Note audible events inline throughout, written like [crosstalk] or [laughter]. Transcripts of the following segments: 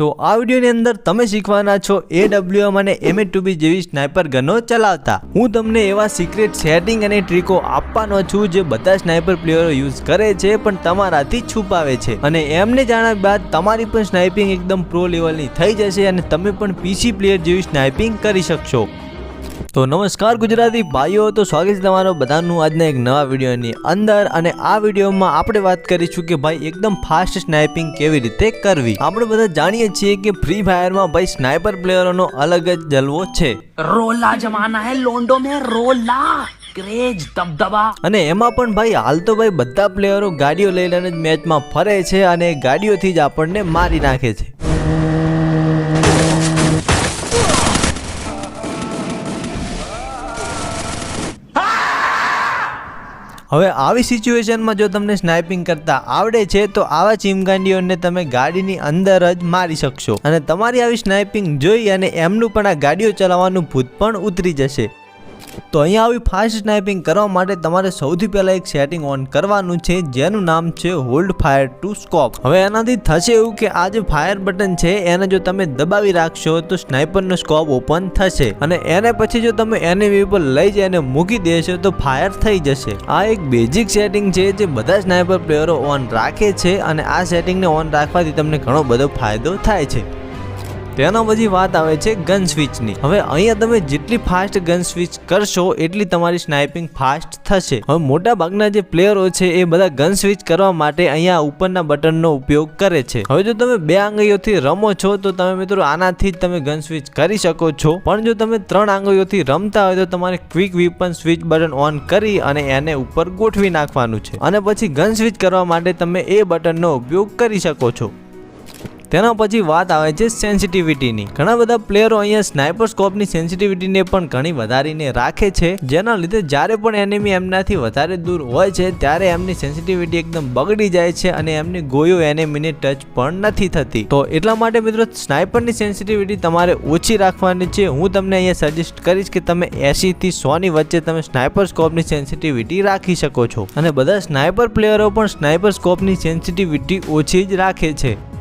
તો આ વિડીયોની અંદર તમે શીખવાના છો એડબ્લ્યુએમ અને એમએ ટુબી જેવી સ્નાઇપર ગનો ચલાવતા. હું તમને એવા સિક્રેટ સેટિંગ અને ટ્રીકો આપવાનો છું જે બધા સ્નાઇપર પ્લેયરો યુઝ કરે છે પણ તમારાથી છુપાવે છે. અને એમને જાણ્યા બાદ તમારી પણ સ્નાઇપિંગ એકદમ પ્રો લેવલની થઈ જશે અને તમે પણ પીસી પ્લેયર જેવી સ્નાઇપિંગ કરી શકશો. તો નમસ્કાર ગુજરાતી ભાઈઓ તો સ્વાગત છે તમારો બધાનું આજના એક નવા વિડીયોની અંદર અને આ વિડીયોમાં આપણે વાત કરીશું કે ભાઈ એકદમ ફાસ્ટ સ્નાઇપિંગ કેવી રીતે કરવી. આપણે બધા જાણીએ છીએ કે ફ્રી ફાયરમાં ભાઈ સ્નાઇપર પ્લેયરોનો અલગ જ જલવો છે. રોલા જમાના હે લોન્ડો મેં રોલા. ક્રેજ દબદબા. અને એમાં પણ ભાઈ હાલ તો ભાઈ બધા પ્લેયરો ગાડીઓ લઈને જ મેચમાં ફરે છે અને ગાડીઓથી જ આપણને મારી નાખે છે. હવે આવી સિચ્યુએશનમાં જો તમને સ્નાઇપિંગ કરતા આવડે છે, તો આવા ચીમગાંડીઓને તમે ગાડીની અંદર જ મારી શકશો. અને તમારી આવી સ્નાઇપિંગ જોઈ અને એમનું પણ આ ગાડીઓ ચલાવવાનું ભૂત પણ ઉતરી જશે. તો અહીંયા આવી ફાસ્ટ સ્નાઇપિંગ કરવા માટે તમારે સૌથી પહેલાં એક સેટિંગ ઓન કરવાનું છે, જેનું નામ છે હોલ્ડ ફાયર ટુ સ્કોપ હવે એનાથી થશે એવું કે આ જે ફાયર બટન છે, એને જો તમે દબાવી રાખશો તો સ્નાઇપરનો સ્કોપ ઓપન થશે. અને એને પછી જો તમે એનિમી પર લઈ જઈને મૂકી દેશો તો ફાયર થઈ જશે. આ એક બેઝિક સેટિંગ છે જે બધા સ્નાઇપર પ્લેયરો ઓન રાખે છે અને આ સેટિંગને ઓન રાખવાથી તમને ઘણો બધો ફાયદો થાય છે. તેના પછી વાત આવે છે ગન સ્વિચની હવે અહીંયા તમે જેટલી ફાસ્ટ ગન સ્વિચ કરશો, એટલી તમારી સ્નાઇપિંગ ફાસ્ટ થશે. હવે મોટા ભાગના જે પ્લેયરો છે, એ બધા ગન સ્વિચ કરવા માટે અહીંયા ઉપરના બટનનો ઉપયોગ કરે છે. હવે જો તમે બે આંગળીઓથી રમો છો, તો તમે મિત્રો આનાથી જ તમે ગન સ્વિચ કરી શકો છો. પણ જો તમે ત્રણ આંગળીઓથી રમતા હોય, તો તમારે quick weapon switch button on કરી અને એને ઉપર ગોઠવી નાખવાનું છે. અને પછી ગન સ્વિચ કરવા માટે તમે એ બટનનો ઉપયોગ કરી શકો છો. તેના પછી વાત આવે છે સેન્સિટિવિટીની ઘણા બધા પ્લેયરો અહીંયા સ્નાઇપર સ્કોપની સેન્સિટિવિટીને પણ ઘણી વધારીને રાખે છે. જેના લીધે જ્યારે પણ એનિમી એમનાથી વધારે દૂર હોય છે, ત્યારે એમની સેન્સિટિવિટી એકદમ બગડી જાય છે અને એમની ગોયો એનિમીને ટચ પણ નથી થતી. તો એટલા માટે મિત્રો સ્નાઇપરની સેન્સિટિવિટી તમારે ઓછી રાખવાની છે. હું તમને અહીંયા સજેસ્ટ કરીશ કે તમે એંશી થી સો વચ્ચે તમે સ્નાઇપર સ્કોપની સેન્સિટિવિટી રાખી શકો છો. અને બધા સ્નાઇપર પ્લેયરો પણ સ્નાઇપર સ્કોપની સેન્સિટિવિટી ઓછી જ રાખે છે.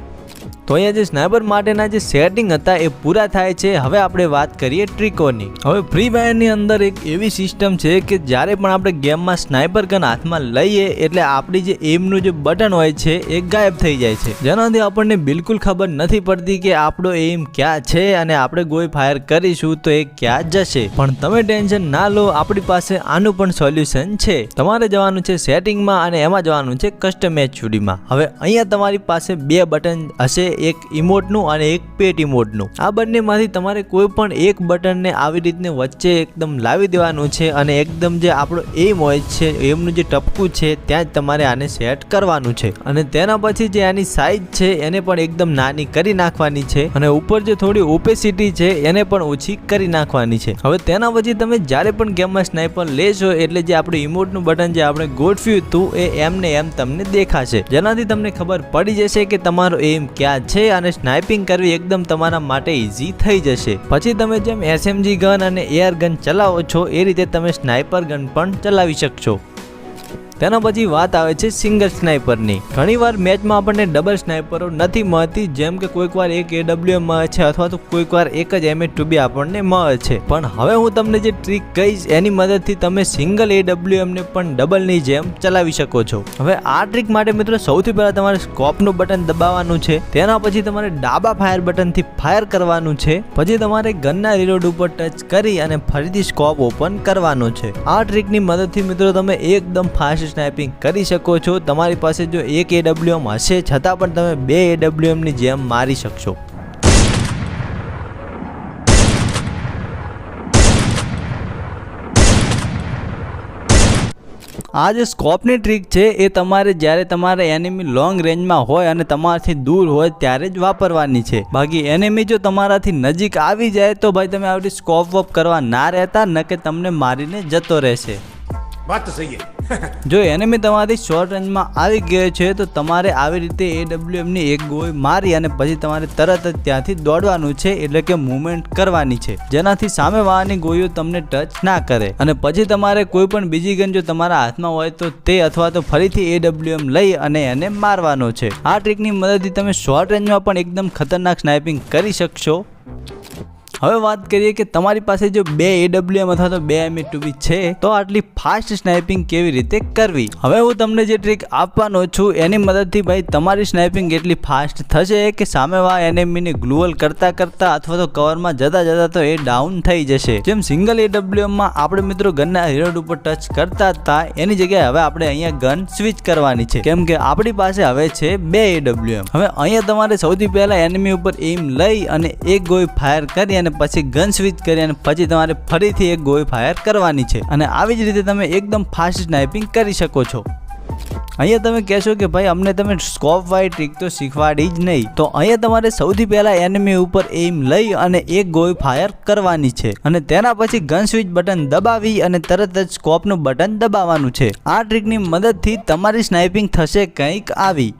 તો અહીંયા જે સ્નાઈપર માટેના જે સેટિંગ હતા એ પૂરા થાય છે. હવે આપણે વાત કરીએ ટ્રિકોની હવે ફ્રી ફાયરની અંદર એક એવી સિસ્ટમ છે કે જ્યારે પણ આપણે ગેમમાં સ્નાઈપર ગન હાથમાં લઈએ એટલે આપણી જે એમનું જે બટન હોય છે એ ગાયબ થઈ જાય છે. જેનાથી આપણને બિલકુલ ખબર નથી પડતી કે આપણો એમ ક્યાં છે અને આપણે કોઈ ફાયર કરીશું તો એ ક્યાં જશે. પણ તમે ટેન્શન ના લો, આપણી પાસે આનું પણ સોલ્યુશન છે. તમારે જવાનું છે સેટિંગમાં અને એમાં જવાનું છે કસ્ટમ એચયુડીમાં હવે અહીંયા તમારી પાસે બે બટન હશે એક ઇમોટનું અને એક પેટ ઇમોટનું. આ બંનેમાંથી તમારે કોઈ પણ એક બટનને આવી રીતને વચ્ચે એકદમ લાવી દેવાનું છે અને એકદમ જે આપણો એમ હોય છે, એમનું જે ટપકું છે, ત્યાં જ તમારે આને સેટ કરવાનું છે. અને તેના પછી જે આની સાઇઝ છે, એને પણ એકદમ નાની કરી નાખવાની છે અને ઉપર જે થોડી ઓપેસિટી છે, એને પણ ઓછી કરી નાખવાની છે. હવે તેના પછી તમે જ્યારે પણ ગેમમાં સ્નાઈપર લેશો, એટલે જે આપણું ઇમોટનું બટન જે આપણે ગોઠવ્યું હતું, એ એમને એમ તમને દેખાશે. જેનાથી તમને ખબર પડી જશે કે તમારો એમ ક્યાં છે અને સ્નાઇપિંગ કરવી એકદમ તમારા માટે ઇઝી થઈ જશે. પછી તમે જેમ એસએમજી ગન અને એઆર ગન ચલાવો છો, એ રીતે તમે સ્નાઇપર ગન પણ ચલાવી શકશો. તેના પછી વાત આવે છે સિંગલ સ્નાઇપરની ઘણીવાર મેચમાં આપણને ડબલ સ્નાઇપરો નથી મળતી, જેમ કે કોઈક વાર એક એડબ્લ્યુ મળે છે અથવા તો કોઈક વાર એક જ એમ ટુ બી આપણને મળે છે. પણ હવે હું તમને જે ટ્રીક કહીશ, એની મદદથી તમે સિંગલ એડબ્લ્યુએમને પણ ડબલની જેમ ચલાવી શકો છો. હવે આ ટ્રીક માટે મિત્રો સૌથી પહેલાં તમારે સ્કોપનું બટન દબાવવાનું છે, તેના પછી તમારે ડાબા ફાયર બટનથી ફાયર કરવાનું છે, પછી તમારે ગનના રિલોડ ઉપર ટચ કરી અને ફરીથી સ્કોપ ઓપન કરવાનો છે. આ ટ્રીકની મદદથી મિત્રો તમે એકદમ ફાસ્ટ સ્નાઇપિંગ કરી શકો છો. તમારી પાસે જો એક એડબ્લ્યુએમ હશે, છતાં પણ તમે બે એડબ્લ્યુએમની જેમ મારી શકશો. આ જે સ્કોપની ટ્રીક છે, એ તમારે જ્યારે તમારે એનિમી લોંગ રેન્જમાં હોય અને તમારાથી દૂર હોય, ત્યારે જ વાપરવાની છે. બાકી એનિમી જો તમારાથી નજીક આવી જાય, તો ભાઈ તમે આવડી સ્કોપ વોપ કરવા ના રહેતા, ન કે તમને મારીને જતો રહેશે. વાત તો સહી [laughs] જો એનિમી તમારી શોર્ટ રેન્જમાં આવી ગયો છે, તો તમારે આવી રીતે એડબ્લ્યુએમની એક ગોળી મારી અને પછી તમારે તરત જ ત્યાંથી દોડવાનું છે, એટલે કે મૂવમેન્ટ કરવાની છે. જેનાથી સામે વાળાની ગોળીઓ તમને ટચ ના કરે. અને પછી તમારે કોઈ પણ બીજી ગન જો તમારા હાથમાં હોય, તો તે અથવા તો ફરીથી એડબ્લ્યુએમ લઈ અને એને મારવાનો છે. આ ટ્રીકની મદદથી તમે શોર્ટ રેન્જમાં પણ એકદમ ખતરનાક સ્નાઇપિંગ કરી શકશો. હવે વાત કરીએ કે તમારી પાસે જો બે એડબ્લ્યુએમ અથવા તો બે એમએ ટુબી છે, તો આટલી ફાસ્ટ સ્નાઇપિંગ કેવી રીતે કરવી? હવે હું તમને જે ટ્રીક આપવાનો છું, એની મદદથી ભાઈ તમારી સ્નાઇપિંગ એટલી ફાસ્ટ થશે કે સામેવા એનિમીને ગ્લુઅલ કરતા કરતા અથવા તો કવરમાં જતા જતા તો એ ડાઉન થઈ જશે. જેમ સિંગલ એડબ્લ્યુએમમાં આપણે મિત્રો ગનના હેરોડ ઉપર ટચ કરતા હતા, એની જગ્યાએ હવે આપણે અહીંયા ગન સ્વિચ કરવાની છે. કેમ કે આપણી પાસે હવે છે બે એડબ્લ્યુએમ હવે અહીંયા તમારે સૌથી પહેલા એનિમી ઉપર એમ લઈ અને એક ગોળી ફાયર કરી અને પછી ગન સ્વિચ કરી અને પછી તમારે ફરીથી એક ગોળી ફાયર કરવાની છે. અને આવી જ રીતે તમે એકદમ ફાસ્ટ સ્નાઇપિંગ કરી શકો છો. અહીંયા તમે કહેશો કે ભાઈ, અમને તમે સ્કોપ વાળી ટ્રીક તો શીખવાડી જ નહીં. તો અહીંયા તમારે સૌથી પહેલા એનિમી ઉપર એમ લઈ અને એક ગોળી ફાયર કરવાની છે. અને તેના પછી ગન સ્વિચ બટન દબાવી અને તરત જ સ્કોપનું બટન દબાવવાનું છે. આ ટ્રીકની મદદથી તમારી સ્નાઇપિંગ થશે કંઈક આવી.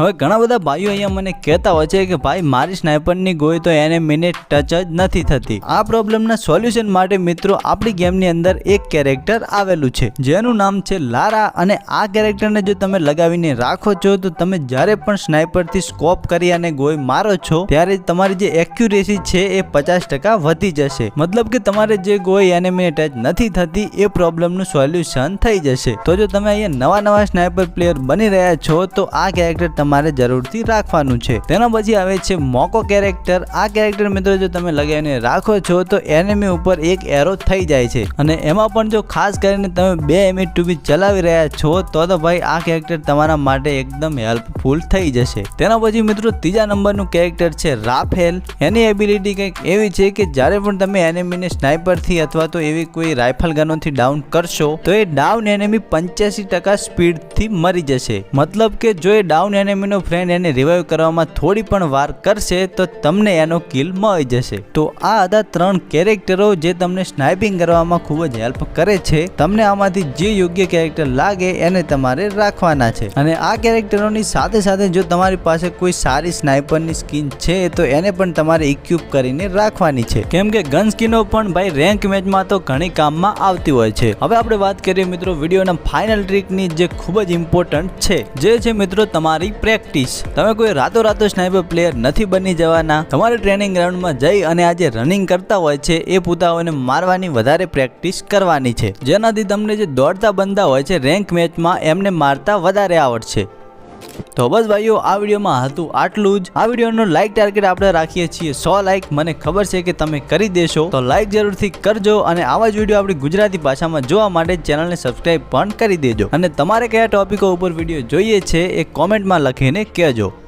હવે ઘણા બધા ભાઈઓ અહીંયા મને કહેતા હોય છે કે ભાઈ, મારી સ્નાઇપરની ગોળી તો એને મિનિટ ટચ જ નથી થતી. આ પ્રોબ્લેમના સોલ્યુશન માટે મિત્રો, આપણી ગેમની અંદર એક કેરેક્ટર આવેલું છે. જેનું નામ છે લારા અને આ કેરેક્ટરને જો તમે લગાવીને રાખો છો, તો તમે જ્યારે પણ સ્નાઇપરથી સ્કોપ કરી અને ગોળી મારો છો, ત્યારે તમારી જે એક્યુરેસી છે એ પચાસ ટકા વધી જશે. મતલબ કે તમારે જે ગોળી એનિમીને ટચ નથી થતી, એ પ્રોબ્લેમનું સોલ્યુશન થઈ જશે. તો જો તમે અહીંયા નવા નવા સ્નાઇપર પ્લેયર બની રહ્યા છો, તો આ કેરેક્ટર તમારે જરૂરથી રાખવાનું છે. તેના પછી આવે છે મોકો કેરેક્ટર. આ કેરેક્ટર મિત્રો જો તમે લગાવીને રાખો છો, તો એનિમી ઉપર એક એરો થઈ જાય છે. અને એમાં પણ જો ખાસ કરીને તમે બે એમી ટુબી ચલાવી રહ્યા છો, તો તો ભાઈ આ કેરેક્ટર તમારા માટે એકદમ હેલ્પફુલ થઈ જશે. તેના પછી મિત્રો ત્રીજા નંબરનું કેરેક્ટર છે રાફેલ. એની એબિલિટી કંઈક એવી છે કે જ્યારે પણ તમે એનિમીને સ્નાઇપરથી અથવા તો એવી કોઈ રાઇફલ ગનોથી ડાઉન કરશો, તો એ ડાઉન એનિમી પંચ્યાસી ટકા સ્પીડથી મરી જશે. મતલબ કે જો એ ડાઉન એનિમીનો ફ્રેન્ડ એને રિવાઈવ કરવામાં થોડી પણ વાર કરશે તો તમને એનો કિલ મળી જશે. તો આ હતા ત્રણ કેરેક્ટરો જે તમને સ્નાઇપિંગ કરવામાં ખૂબ જ હેલ્પ કરે છે. તમને આમાંથી જે યોગ્ય કેરેક્ટર લાગે એને તમારે રાખવાના છે. અને આ કેરેક્ટરોની સાથે સાથે જો તમારી પાસે કોઈ સારી સ્નાઇપરની સ્કિન છે, તો એને પણ તમારે ઇક્વિપ કરીને રાખવાની છે. કેમ કે ગન સ્કિનો પણ ભાઈ રેન્ક મેચમાં તો ઘણી કામમાં આવતી હોય છે. હવે આપણે વાત કરીએ મિત્રો વિડીયોના ફાઇનલ ટ્રીકની જે ખૂબ જ ઇમ્પોર્ટન્ટ છે. જે છે મિત્રો તમારી પ્રેક્ટિસ. તમે કોઈ રાતો રાતો સ્નાઇપર પ્લેયર નથી બની જવાના. તમારે ટ્રેનિંગ ગ્રાઉન્ડમાં જઈ અને આજે રનિંગ કરતા હોય છે, એ પૂતાઓને મારવાની વધારે પ્રેક્ટિસ કરવાની છે. જેનાથી તમને જે દોડતા બંદા હોય છે, રેન્ક મેચમાં એમને મારતા વધારે આવડશે. તો બસ ભાઈઓ, આ વિડીયોમાં હતું આટલું જ. આ વિડીયોનો લાઇક ટાર્ગેટ આપણે રાખીએ છીએ સો લાઇક મને ખબર છે કે તમે કરી દેશો. તો લાઇક જરૂરથી કરજો અને આવા જ વીડિયો આપણી ગુજરાતી ભાષામાં જોવા માટે ચેનલને સબસ્ક્રાઇબ પણ કરી દેજો. અને તમારે કયા ટોપિકો ઉપર વીડિયો જોઈએ છે એ કોમેન્ટમાં લખીને કહેજો.